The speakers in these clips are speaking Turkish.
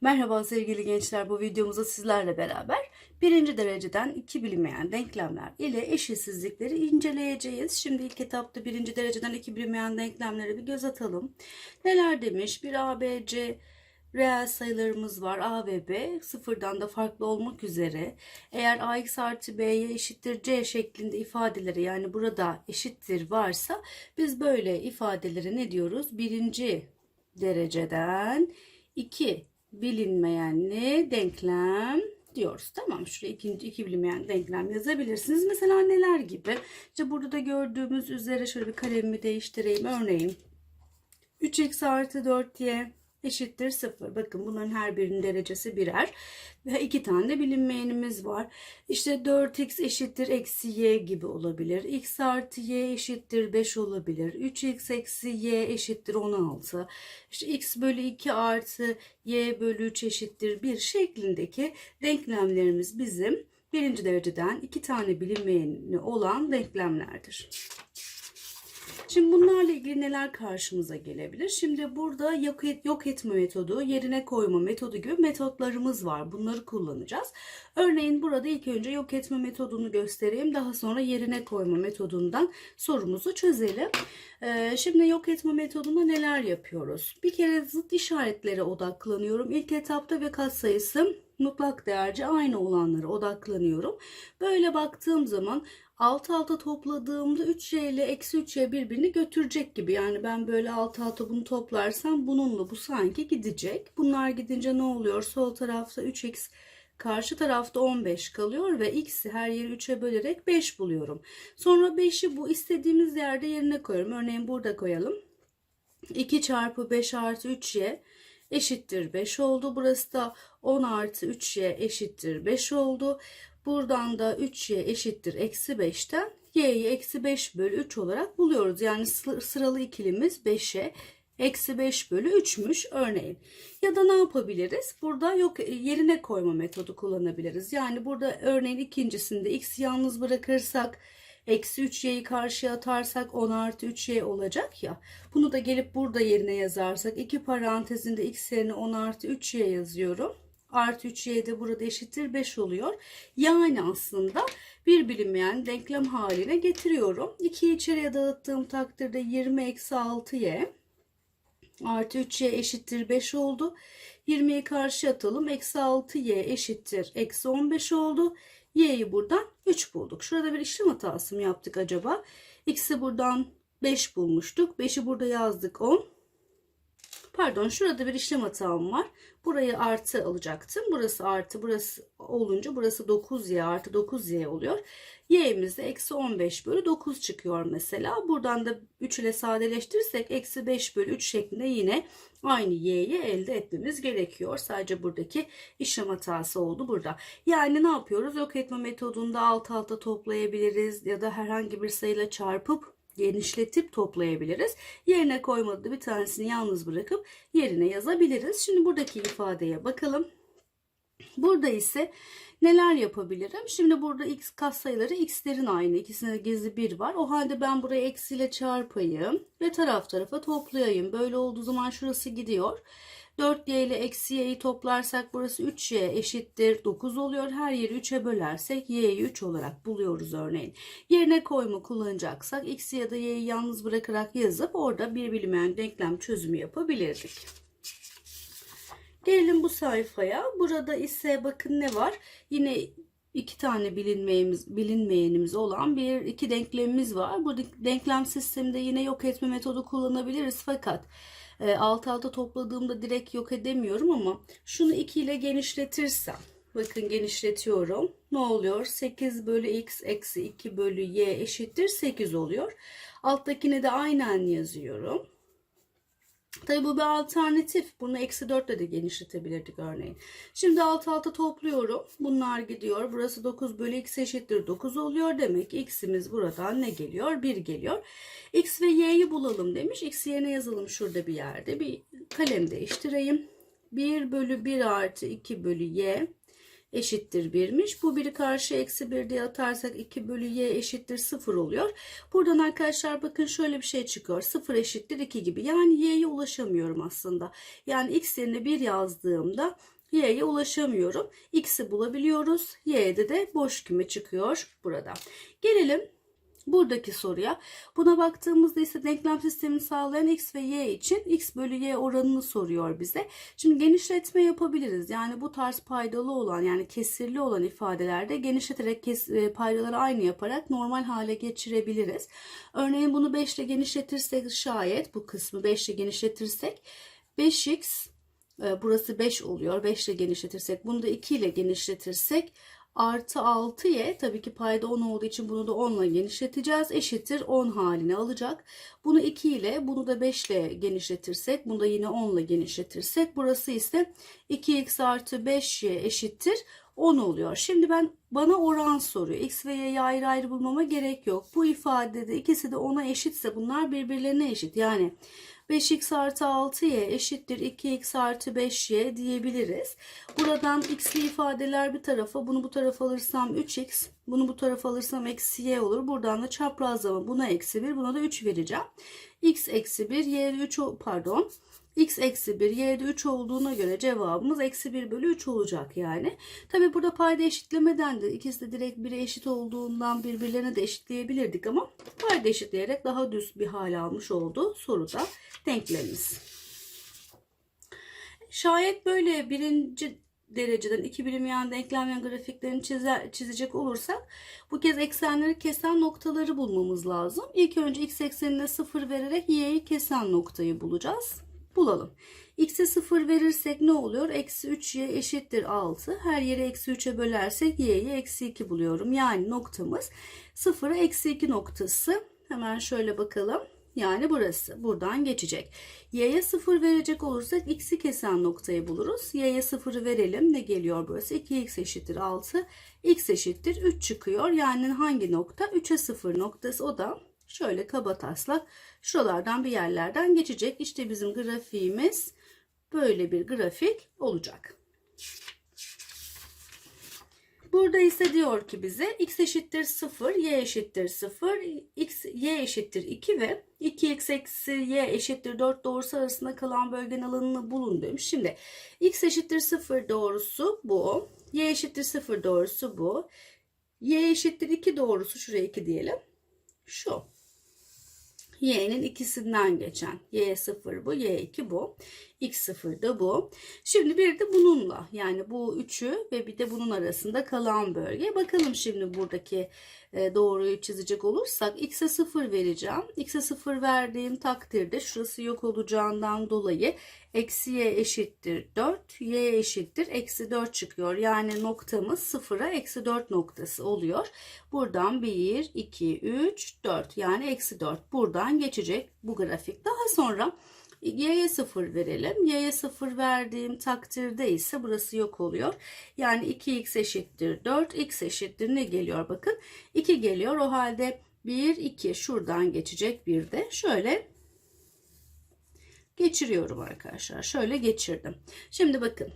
Merhaba sevgili gençler bu videomuzda sizlerle beraber birinci dereceden iki bilinmeyen denklemler ile eşitsizlikleri inceleyeceğiz. Şimdi ilk etapta birinci dereceden iki bilinmeyen denklemlere bir göz atalım. Neler demiş? Bir ABC reel sayılarımız var a ve b sıfırdan da farklı olmak üzere. Eğer ax artı b'ye eşittir c şeklinde ifadeleri yani burada eşittir varsa biz böyle ifadeleri ne diyoruz? Birinci dereceden iki bilinmeyenli denklem diyoruz. Tamam şuraya ikinci iki bilinmeyen denklem yazabilirsiniz. Mesela neler gibi? İşte burada da gördüğümüz üzere şöyle bir kalemimi değiştireyim. Örneğin 3x artı 4y eşittir 0. Bakın bunların her birinin derecesi birer. Ve iki tane de bilinmeyenimiz var. İşte 4x eşittir eksi y gibi olabilir. x artı y eşittir 5 olabilir. 3x eksi y eşittir 16. İşte x bölü 2 artı y bölü 3 eşittir 1 şeklindeki denklemlerimiz bizim birinci dereceden iki tane bilinmeyeni olan denklemlerdir. Şimdi bunlarla ilgili neler karşımıza gelebilir? Şimdi burada yok, et, yok etme metodu, yerine koyma metodu gibi metotlarımız var. Bunları kullanacağız. Örneğin burada ilk önce yok etme metodunu göstereyim. Daha sonra yerine koyma metodundan sorumuzu çözelim. Ee, şimdi yok etme metodunda neler yapıyoruz? Bir kere zıt işaretlere odaklanıyorum. İlk etapta ve katsayısı mutlak değerci aynı olanlara odaklanıyorum. Böyle baktığım zaman alt alta topladığımda 3y ile eksi 3y birbirini götürecek gibi. Yani ben böyle alt alta bunu toplarsam bununla bu sanki gidecek. Bunlar gidince ne oluyor? Sol tarafta 3x karşı tarafta 15 kalıyor ve x'i her yeri 3'e bölerek 5 buluyorum. Sonra 5'i bu istediğimiz yerde yerine koyuyorum. Örneğin burada koyalım. 2 çarpı 5 artı 3y eşittir 5 oldu. Burası da 10 artı 3y eşittir 5 oldu. Buradan da 3y eşittir eksi 5'ten y'yi eksi 5 bölü 3 olarak buluyoruz. Yani sıralı ikilimiz 5'e eksi 5 bölü 3'müş örneğin. Ya da ne yapabiliriz? Burada yok yerine koyma metodu kullanabiliriz. Yani burada örneğin ikincisinde x yalnız bırakırsak eksi 3y'yi karşıya atarsak 10 artı 3y olacak ya. Bunu da gelip burada yerine yazarsak iki parantezinde x yerine 10 artı 3y yazıyorum artı 3y de burada eşittir 5 oluyor. Yani aslında bir bilinmeyen denklem haline getiriyorum. 2'yi içeriye dağıttığım takdirde 20 eksi 6y artı 3y eşittir 5 oldu. 20'yi karşı atalım. Eksi 6y eşittir. Eksi 15 oldu. y'yi buradan 3 bulduk. Şurada bir işlem hatası mı yaptık acaba? x'i buradan 5 bulmuştuk. 5'i burada yazdık 10. Pardon şurada bir işlem hatam var. Burayı artı alacaktım. Burası artı burası olunca burası 9y artı 9y oluyor. y'imiz eksi 15 bölü 9 çıkıyor mesela. Buradan da 3 ile sadeleştirirsek eksi 5 bölü 3 şeklinde yine aynı y'yi elde etmemiz gerekiyor. Sadece buradaki işlem hatası oldu burada. Yani ne yapıyoruz? Yok etme metodunda alt alta toplayabiliriz ya da herhangi bir sayıyla çarpıp genişletip toplayabiliriz. Yerine koymadığı bir tanesini yalnız bırakıp yerine yazabiliriz. Şimdi buradaki ifadeye bakalım. Burada ise neler yapabilirim? Şimdi burada x katsayıları x'lerin aynı. İkisinde gizli bir var. O halde ben burayı eksiyle çarpayım ve taraf tarafa toplayayım. Böyle olduğu zaman şurası gidiyor. 4y ile eksi y'yi toplarsak burası 3y eşittir 9 oluyor. Her yeri 3'e bölersek y'yi 3 olarak buluyoruz örneğin. Yerine koyma kullanacaksak x'i ya da y'yi yalnız bırakarak yazıp orada bir bilinmeyen denklem çözümü yapabilirdik. Gelelim bu sayfaya. Burada ise bakın ne var? Yine iki tane bilinmeyimiz, bilinmeyenimiz olan bir iki denklemimiz var. Bu denklem sisteminde yine yok etme metodu kullanabiliriz fakat e, alt alta topladığımda direkt yok edemiyorum ama şunu 2 ile genişletirsem bakın genişletiyorum. Ne oluyor? 8 bölü x eksi 2 bölü y eşittir 8 oluyor. Alttakine de aynen yazıyorum Tabi bu bir alternatif. Bunu eksi 4 ile de genişletebilirdik örneğin. Şimdi alt alta topluyorum. Bunlar gidiyor. Burası 9 bölü x eşittir 9 oluyor. Demek x'imiz buradan ne geliyor? 1 geliyor. x ve y'yi bulalım demiş. x yerine yazalım şurada bir yerde. Bir kalem değiştireyim. 1 bölü 1 artı 2 bölü y eşittir 1'miş. Bu biri karşı eksi 1 diye atarsak 2 bölü y eşittir 0 oluyor. Buradan arkadaşlar bakın şöyle bir şey çıkıyor. 0 eşittir 2 gibi. Yani y'ye ulaşamıyorum aslında. Yani x yerine 1 yazdığımda y'ye ulaşamıyorum. x'i bulabiliyoruz. y'de de boş küme çıkıyor burada. Gelelim buradaki soruya. Buna baktığımızda ise denklem sistemini sağlayan x ve y için x bölü y oranını soruyor bize. Şimdi genişletme yapabiliriz. Yani bu tarz paydalı olan yani kesirli olan ifadelerde genişleterek e, paydaları aynı yaparak normal hale geçirebiliriz. Örneğin bunu 5 ile genişletirsek şayet bu kısmı 5 ile genişletirsek 5x e, burası 5 oluyor. 5 ile genişletirsek bunu da 2 ile genişletirsek artı 6y tabii ki payda 10 olduğu için bunu da 10 ile genişleteceğiz. Eşittir 10 halini alacak. Bunu 2 ile bunu da 5 ile genişletirsek bunu da yine 10 ile genişletirsek burası ise 2x artı 5y eşittir 10 oluyor. Şimdi ben bana oran soruyor. X ve y'yi ayrı ayrı bulmama gerek yok. Bu ifadede ikisi de 10'a eşitse bunlar birbirlerine eşit. Yani 5x artı 6y eşittir 2x artı 5y diyebiliriz. Buradan x'li ifadeler bir tarafa bunu bu tarafa alırsam 3x bunu bu tarafa alırsam eksi y olur. Buradan da çaprazlama buna eksi 1 buna da 3 vereceğim. x eksi 1 y 3 pardon x eksi 1 y'de 3 olduğuna göre cevabımız eksi 1 bölü 3 olacak yani. Tabi burada payda eşitlemeden de ikisi de direkt 1'e eşit olduğundan birbirlerine de eşitleyebilirdik ama payda eşitleyerek daha düz bir hal almış oldu soruda denklemimiz. Şayet böyle birinci dereceden iki birim yan denklemlerin grafiklerini çizer, çizecek olursak bu kez eksenleri kesen noktaları bulmamız lazım. İlk önce x eksenine 0 vererek y'yi kesen noktayı bulacağız bulalım. X'e 0 verirsek ne oluyor? Eksi 3y eşittir 6. Her yeri eksi 3'e bölersek y'yi eksi 2 buluyorum. Yani noktamız 0'a eksi 2 noktası. Hemen şöyle bakalım. Yani burası. Buradan geçecek. Y'ye 0 verecek olursak x'i kesen noktayı buluruz. Y'ye 0'ı verelim. Ne geliyor burası? 2x eşittir 6. x eşittir 3 çıkıyor. Yani hangi nokta? 3'e 0 noktası. O da şöyle kaba taslak şuralardan bir yerlerden geçecek. İşte bizim grafiğimiz böyle bir grafik olacak. Burada ise diyor ki bize x eşittir 0, y eşittir 0, x, y eşittir 2 ve 2x eksi y eşittir 4 doğrusu arasında kalan bölgenin alanını bulun demiş. Şimdi x eşittir 0 doğrusu bu, y eşittir 0 doğrusu bu, y eşittir 2 doğrusu şuraya 2 diyelim. Şu y'nin ikisinden geçen. y0 bu, y2 bu. x0 da bu. Şimdi bir de bununla yani bu üçü ve bir de bunun arasında kalan bölge. Bakalım şimdi buradaki doğruyu çizecek olursak x'e 0 vereceğim. x'e 0 verdiğim takdirde şurası yok olacağından dolayı eksi y eşittir 4 y eşittir eksi 4 çıkıyor. Yani noktamız 0'a eksi 4 noktası oluyor. Buradan 1 2 3 4 yani eksi 4 buradan geçecek bu grafik. Daha sonra y'ye 0 verelim. y'ye 0 verdiğim takdirde ise burası yok oluyor. Yani 2x eşittir 4. x eşittir ne geliyor bakın. 2 geliyor. O halde 1 2 şuradan geçecek bir de. Şöyle geçiriyorum arkadaşlar. Şöyle geçirdim. Şimdi bakın.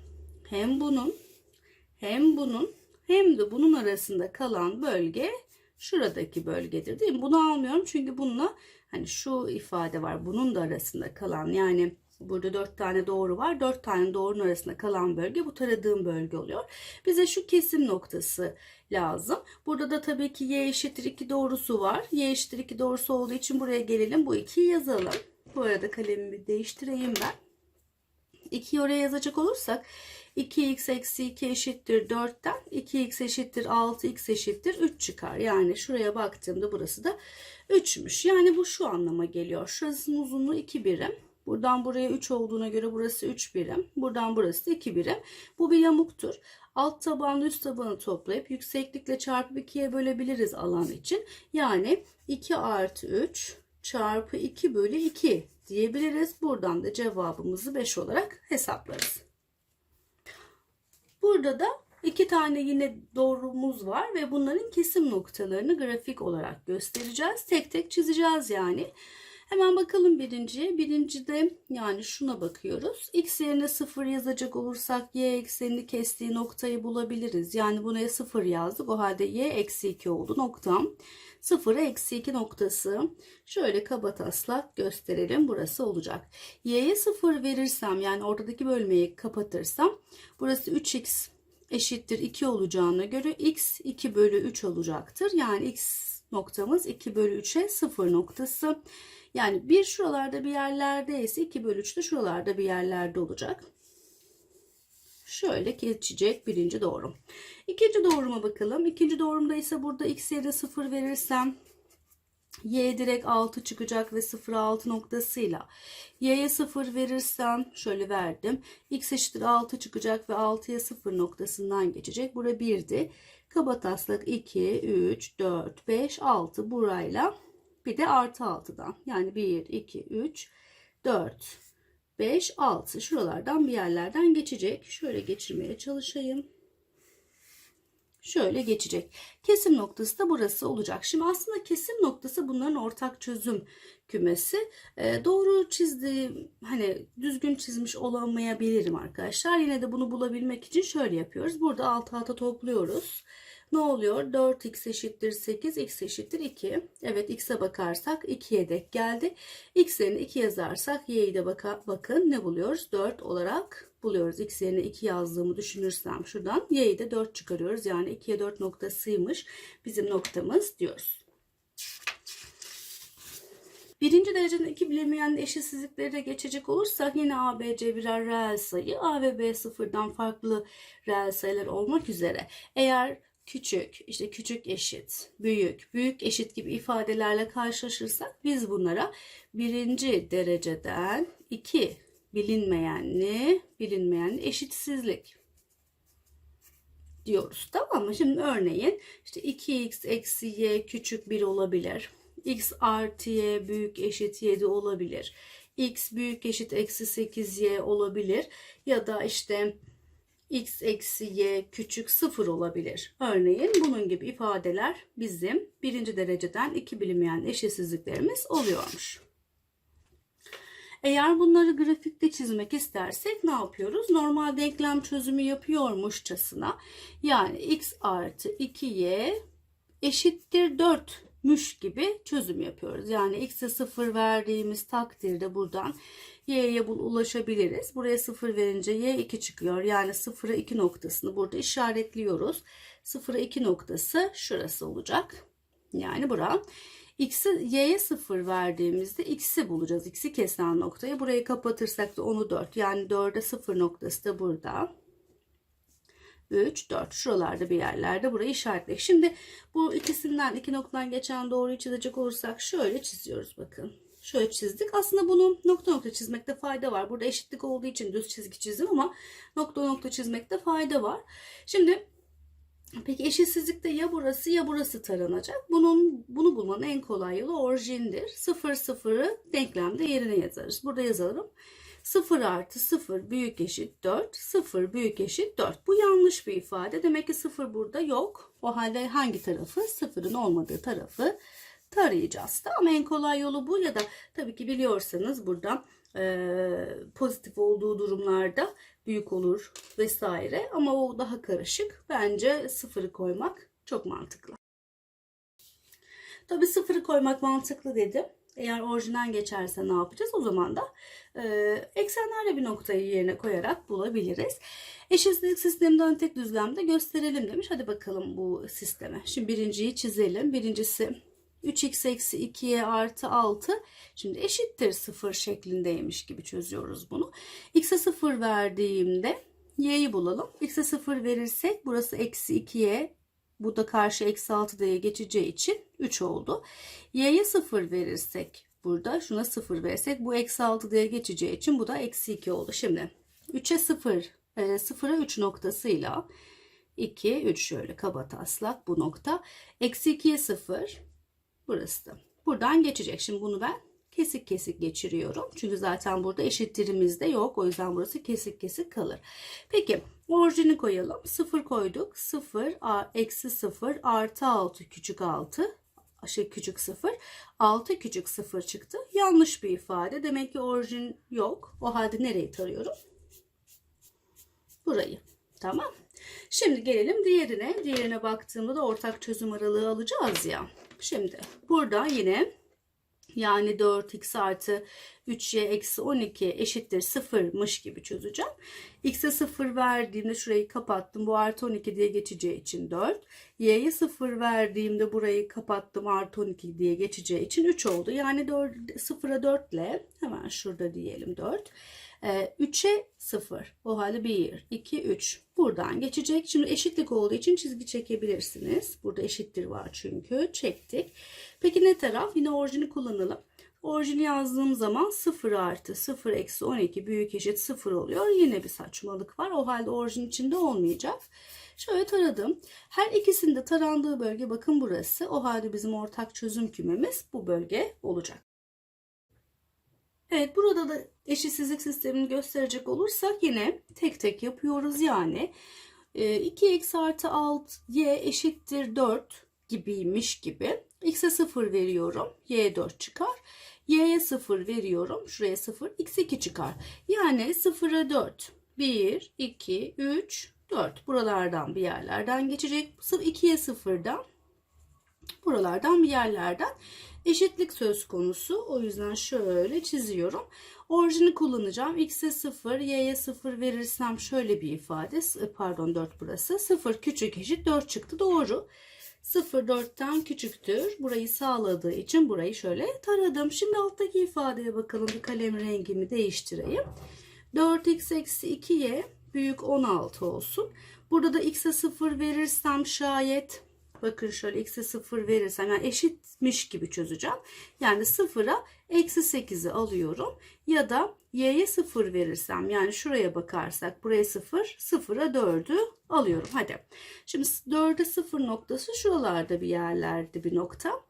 Hem bunun hem bunun hem de bunun arasında kalan bölge şuradaki bölgedir değil mi? Bunu almıyorum çünkü bununla hani şu ifade var bunun da arasında kalan yani burada dört tane doğru var. Dört tane doğrunun arasında kalan bölge bu taradığım bölge oluyor. Bize şu kesim noktası lazım. Burada da tabii ki y eşittir 2 doğrusu var. y eşittir 2 doğrusu olduğu için buraya gelelim. Bu 2'yi yazalım. Bu arada kalemimi değiştireyim ben. 2'yi oraya yazacak olursak 2x eksi 2 eşittir 4'ten 2x eşittir 6 x eşittir 3 çıkar. Yani şuraya baktığımda burası da 3'müş. Yani bu şu anlama geliyor. Şurasının uzunluğu 2 birim. Buradan buraya 3 olduğuna göre burası 3 birim. Buradan burası da 2 birim. Bu bir yamuktur. Alt tabanla üst tabanı toplayıp yükseklikle çarpıp 2'ye bölebiliriz alan için. Yani 2 artı 3 çarpı 2 bölü 2 diyebiliriz. Buradan da cevabımızı 5 olarak hesaplarız. Burada da iki tane yine doğrumuz var ve bunların kesim noktalarını grafik olarak göstereceğiz. Tek tek çizeceğiz yani. Hemen bakalım birinciye. Birincide yani şuna bakıyoruz. X yerine 0 yazacak olursak y eksenini kestiği noktayı bulabiliriz. Yani buraya 0 yazdık. O halde y eksi 2 oldu noktam. 0'a eksi 2 noktası. Şöyle kaba taslak gösterelim. Burası olacak. Y'ye 0 verirsem yani ortadaki bölmeyi kapatırsam burası 3x eşittir 2 olacağına göre x 2 bölü 3 olacaktır. Yani x noktamız 2 bölü 3'e 0 noktası. Yani bir şuralarda bir yerlerde ise 2 bölü 3 de şuralarda bir yerlerde olacak. Şöyle geçecek birinci doğrum. İkinci doğruma bakalım. İkinci doğrumda ise burada x yerine 0 verirsem y direkt 6 çıkacak ve 0 6 noktasıyla y'ye 0 verirsem şöyle verdim. x eşittir 6 çıkacak ve 6'ya 0 noktasından geçecek. Bura 1'di. Kaba taslak 2, 3, 4, 5, 6 burayla bir de artı 6'dan. Yani 1, 2, 3, 4, 5, 6 şuralardan bir yerlerden geçecek. Şöyle geçirmeye çalışayım. Şöyle geçecek. Kesim noktası da burası olacak. Şimdi aslında kesim noktası bunların ortak çözüm kümesi. Ee, doğru çizdiğim hani düzgün çizmiş olamayabilirim arkadaşlar. Yine de bunu bulabilmek için şöyle yapıyoruz. Burada alt alta topluyoruz. Ne oluyor? 4x eşittir 8, x eşittir 2. Evet x'e bakarsak 2'ye dek geldi. x yerine 2 yazarsak y'yi de baka, bakın ne buluyoruz? 4 olarak buluyoruz. x yerine 2 yazdığımı düşünürsem şuradan y'yi de 4 çıkarıyoruz. Yani 2'ye 4 noktasıymış bizim noktamız diyoruz. Birinci dereceden iki bilinmeyen eşitsizliklere geçecek olursak yine A, B, C birer reel sayı. A ve B sıfırdan farklı reel sayılar olmak üzere. Eğer küçük, işte küçük eşit, büyük, büyük eşit gibi ifadelerle karşılaşırsak biz bunlara birinci dereceden iki bilinmeyenli, bilinmeyen eşitsizlik diyoruz. Tamam mı? Şimdi örneğin işte 2x eksi y küçük 1 olabilir. x artı y büyük eşit 7 olabilir. x büyük eşit eksi 8y olabilir. Ya da işte x eksi y küçük 0 olabilir. Örneğin bunun gibi ifadeler bizim birinci dereceden iki bilinmeyen eşitsizliklerimiz oluyormuş. Eğer bunları grafikte çizmek istersek ne yapıyoruz? Normal denklem çözümü yapıyormuşçasına yani x artı 2y eşittir 4 müş gibi çözüm yapıyoruz. Yani x'e 0 verdiğimiz takdirde buradan y'ye ulaşabiliriz. Buraya 0 verince y 2 çıkıyor. Yani 0'a 2 noktasını burada işaretliyoruz. 0'a 2 noktası şurası olacak. Yani bura. X'i y'ye 0 verdiğimizde x'i bulacağız. X'i kesen noktayı. Burayı kapatırsak da onu 4. Yani 4'e 0 noktası da burada. 3, 4 şuralarda bir yerlerde burayı işaretledik. Şimdi bu ikisinden iki noktadan geçen doğruyu çizecek olursak şöyle çiziyoruz bakın. Şöyle çizdik. Aslında bunu nokta nokta çizmekte fayda var. Burada eşitlik olduğu için düz çizgi çizdim ama nokta nokta çizmekte fayda var. Şimdi Peki eşitsizlikte ya burası ya burası taranacak. Bunun bunu bulmanın en kolay yolu orijindir. 0 0'ı denklemde yerine yazarız. Burada yazalım. 0 artı 0 büyük eşit 4. 0 büyük eşit 4. Bu yanlış bir ifade. Demek ki 0 burada yok. O halde hangi tarafı? 0'ın olmadığı tarafı tarayacağız. Tamam en kolay yolu bu ya da tabii ki biliyorsanız burada e, pozitif olduğu durumlarda büyük olur vesaire ama o daha karışık. Bence sıfırı koymak çok mantıklı. Tabii sıfırı koymak mantıklı dedim. Eğer orijinal geçerse ne yapacağız? O zaman da e, eksenlerle bir noktayı yerine koyarak bulabiliriz. Eşitsizlik sisteminden tek düzlemde gösterelim demiş. Hadi bakalım bu sisteme. Şimdi birinciyi çizelim. Birincisi 3x eksi 2y artı 6 şimdi eşittir 0 şeklindeymiş gibi çözüyoruz bunu. x'e 0 verdiğimde y'yi bulalım. x'e 0 verirsek burası eksi 2y bu da karşı eksi 6 diye geçeceği için 3 oldu. y'ye 0 verirsek burada şuna 0 versek bu eksi 6 diye geçeceği için bu da eksi 2 oldu. Şimdi 3'e 0 e, 0'a 3 noktasıyla 2 3 şöyle kaba taslak bu nokta eksi 2'ye 0 Burası da. Buradan geçecek. Şimdi bunu ben kesik kesik geçiriyorum. Çünkü zaten burada eşittirimiz de yok. O yüzden burası kesik kesik kalır. Peki orijini koyalım. 0 koyduk. 0 eksi 0 artı 6 küçük 6 şey küçük 0. 6 küçük 0 çıktı. Yanlış bir ifade. Demek ki orijin yok. O halde nereyi tarıyorum? Burayı. Tamam. Şimdi gelelim diğerine. Diğerine baktığımda da ortak çözüm aralığı alacağız ya. Şimdi burada yine yani 4x artı 3y eksi 12 eşittir 0'mış gibi çözeceğim. x'e 0 verdiğimde şurayı kapattım. Bu artı 12 diye geçeceği için 4. y'ye 0 verdiğimde burayı kapattım. Artı 12 diye geçeceği için 3 oldu. Yani 4, 0'a 4 ile hemen şurada diyelim 4. 3'e 0. O halde 1, 2, 3. Buradan geçecek. Şimdi eşitlik olduğu için çizgi çekebilirsiniz. Burada eşittir var çünkü. Çektik. Peki ne taraf? Yine orijini kullanalım. Orijini yazdığım zaman 0 artı 0 eksi 12 büyük eşit 0 oluyor. Yine bir saçmalık var. O halde orijin içinde olmayacak. Şöyle taradım. Her ikisinde tarandığı bölge bakın burası. O halde bizim ortak çözüm kümemiz bu bölge olacak. Evet burada da eşitsizlik sistemini gösterecek olursak yine tek tek yapıyoruz. Yani 2x artı 6 y eşittir 4 gibiymiş gibi. x'e 0 veriyorum. y 4 çıkar. y'ye 0 veriyorum. Şuraya 0. x 2 çıkar. Yani 0'a 4. 1, 2, 3, 4. Buralardan bir yerlerden geçecek. 2'ye 0'dan buralardan bir yerlerden eşitlik söz konusu. O yüzden şöyle çiziyorum. Orijini kullanacağım. X'e 0, Y'ye 0 verirsem şöyle bir ifade. Pardon 4 burası. 0 küçük eşit 4 çıktı. Doğru. 0 4'ten küçüktür. Burayı sağladığı için burayı şöyle taradım. Şimdi alttaki ifadeye bakalım. Bir kalem rengimi değiştireyim. 4x eksi 2y büyük 16 olsun. Burada da x'e 0 verirsem şayet bakın şöyle x'e 0 verirsem yani eşitmiş gibi çözeceğim. Yani 0'a eksi 8'i alıyorum. Ya da y'ye 0 verirsem yani şuraya bakarsak buraya 0 0'a 4'ü alıyorum. Hadi. Şimdi 4'e 0 noktası şuralarda bir yerlerde bir nokta.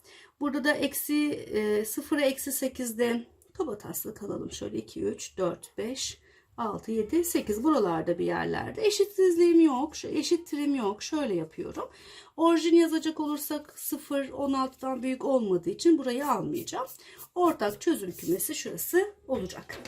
Burada da eksi e, 0'a eksi 8'de kabataslı kalalım. Şöyle 2, 3, 4, 5, 6, 7, 8 buralarda bir yerlerde. Eşitsizliğim yok. Eşittirim yok. Şöyle yapıyorum. Orijin yazacak olursak 0 16'dan büyük olmadığı için burayı almayacağım. Ortak çözüm kümesi şurası olacak.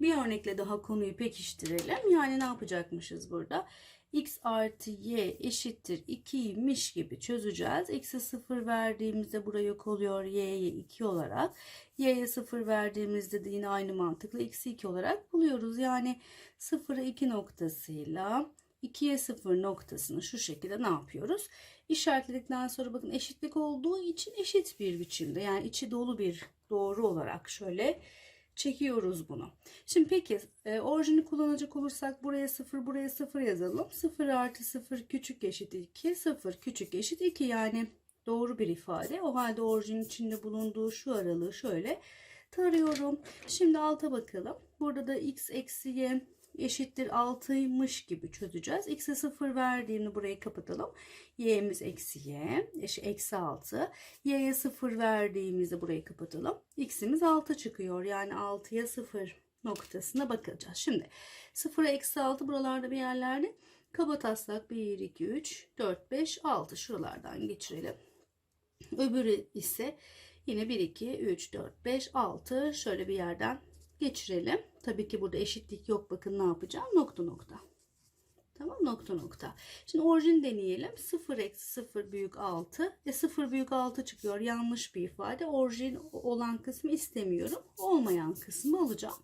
Bir örnekle daha konuyu pekiştirelim. Yani ne yapacakmışız burada? X artı y eşittir 2'ymiş gibi çözeceğiz. x'e 0 verdiğimizde buraya yok oluyor y'ye 2 olarak. y'ye 0 verdiğimizde de yine aynı mantıkla x'i 2 olarak buluyoruz. Yani 0'a 2 noktasıyla 2'ye 0 noktasını şu şekilde ne yapıyoruz? İşaretledikten sonra bakın eşitlik olduğu için eşit bir biçimde yani içi dolu bir doğru olarak şöyle çekiyoruz bunu. Şimdi peki e, orijini kullanacak olursak buraya 0 buraya 0 yazalım. 0 artı 0 küçük eşit 2 0 küçük eşit 2 yani doğru bir ifade. O halde orijin içinde bulunduğu şu aralığı şöyle tarıyorum. Şimdi alta bakalım. Burada da x eksi y eşittir 6'ymış gibi çözeceğiz. X'e 0 verdiğimde burayı kapatalım. Y'miz eksi Y. Eşi eksi 6. Y'ye 0 verdiğimizde burayı kapatalım. X'imiz 6 çıkıyor. Yani 6'ya 0 noktasına bakacağız. Şimdi 0'a eksi 6 buralarda bir yerlerde. Kaba taslak 1, 2, 3, 4, 5, 6 şuralardan geçirelim. Öbürü ise yine 1, 2, 3, 4, 5, 6 şöyle bir yerden geçirelim. Tabii ki burada eşitlik yok. Bakın ne yapacağım? Nokta nokta. Tamam nokta nokta. Şimdi orijin deneyelim. 0 eksi 0 büyük 6. E 0 büyük 6 çıkıyor. Yanlış bir ifade. Orijin olan kısmı istemiyorum. Olmayan kısmı alacağım.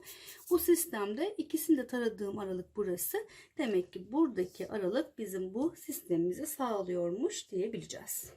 Bu sistemde ikisini de taradığım aralık burası. Demek ki buradaki aralık bizim bu sistemimizi sağlıyormuş diyebileceğiz.